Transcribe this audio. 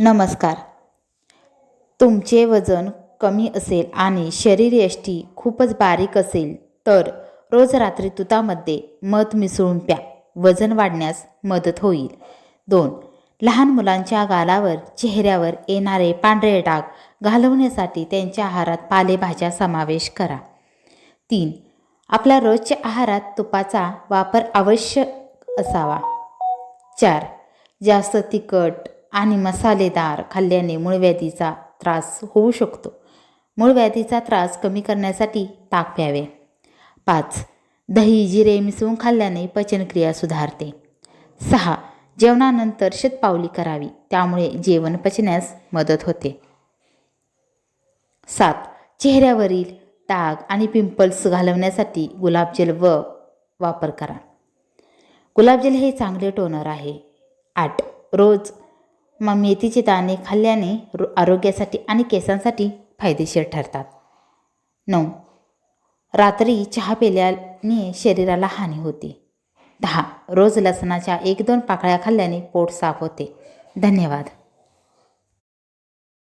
नमस्कार. तुमचे वजन कमी असेल आणि शरीरयष्टी खूपच बारीक असेल तर रोज रात्री तुतामध्ये मध मिसळून प्या. वजन वाढण्यास मदत होईल. दोन. लहान मुलांच्या गालावर चेहऱ्यावर येणारे पांढरे डाग घालवण्यासाठी त्यांच्या आहारात पालेभाज्या समावेश करा. तीन. आपल्या रोजच्या आहारात तुपाचा वापर अवश्य असावा. चार. जास्त तिखट आणि मसालेदार खाल्ल्याने मूळव्याधीचा त्रास होऊ शकतो. मूळव्याधीचा त्रास कमी करण्यासाठी ताक प्यावे. पाच. दही जिरे मिसळून खाल्ल्याने पचनक्रिया सुधारते. सहा. जेवणानंतर शतपावली करावी. त्यामुळे जेवण पचण्यास मदत होते. सात. चेहऱ्यावरील डाग आणि पिंपल्स घालवण्यासाठी गुलाबजल व वापर करा. गुलाबजल हे चांगले टोनर आहे. आठ. रोज मग मेथीचे दाणे खाल्ल्याने रो आरोग्यासाठी आणि केसांसाठी फायदेशीर ठरतात. नऊ. रात्री चहा पिल्याने शरीराला हानी होते. दहा. रोज लसणाच्या एक दोन पाकळ्या खाल्ल्याने पोट साफ होते. धन्यवाद.